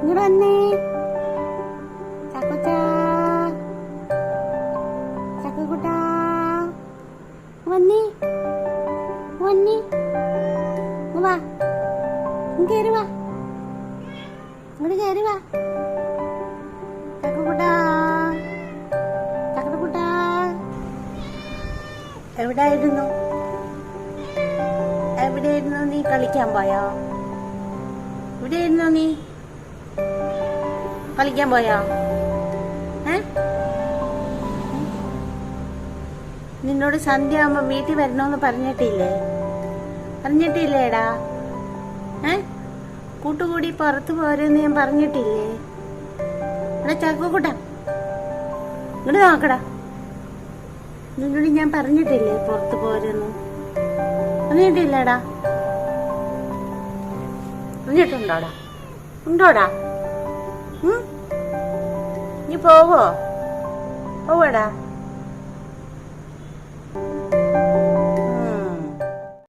ഇങ്ങോട്ട് വന്നേ. ചക്കുച്ചാ ചക്കുകുട്ടാ വന്നേ. വന്നേ. വാ. കേറി വാ. ഇങ്ങോട്ട് കേറി വാ. ചക്കുകുട്ടാ ചക്കുകുട്ടാ എവിടായിരുന്നു? എവിടെയായിരുന്നു നീ കളിക്കാൻ പോയോ? എവിടെയായിരുന്നു നീ കളിക്കാൻ പോയോ? ഏ? നിന്നോട് സന്ധ്യ ആവുമ്പോ വീട്ടിൽ വരണോന്ന് പറഞ്ഞിട്ടില്ലേ? പറഞ്ഞിട്ടില്ലേടാ? ഏ? കൂട്ടുകൂടി പുറത്തു പോരെന്ന് ഞാൻ പറഞ്ഞിട്ടില്ലേ? എടാ ചക്കൂട്ടാ ഇങ്ങോട്ട് നോക്കടാ. നിന്നോട് ഞാൻ പറഞ്ഞിട്ടില്ലേ പുറത്തു പോരെന്ന്? പറഞ്ഞിട്ടില്ലേടാ? പറഞ്ഞിട്ടുണ്ടോടാ ഉണ്ടോടാ ഉം? നീ പോവോ പോവടാ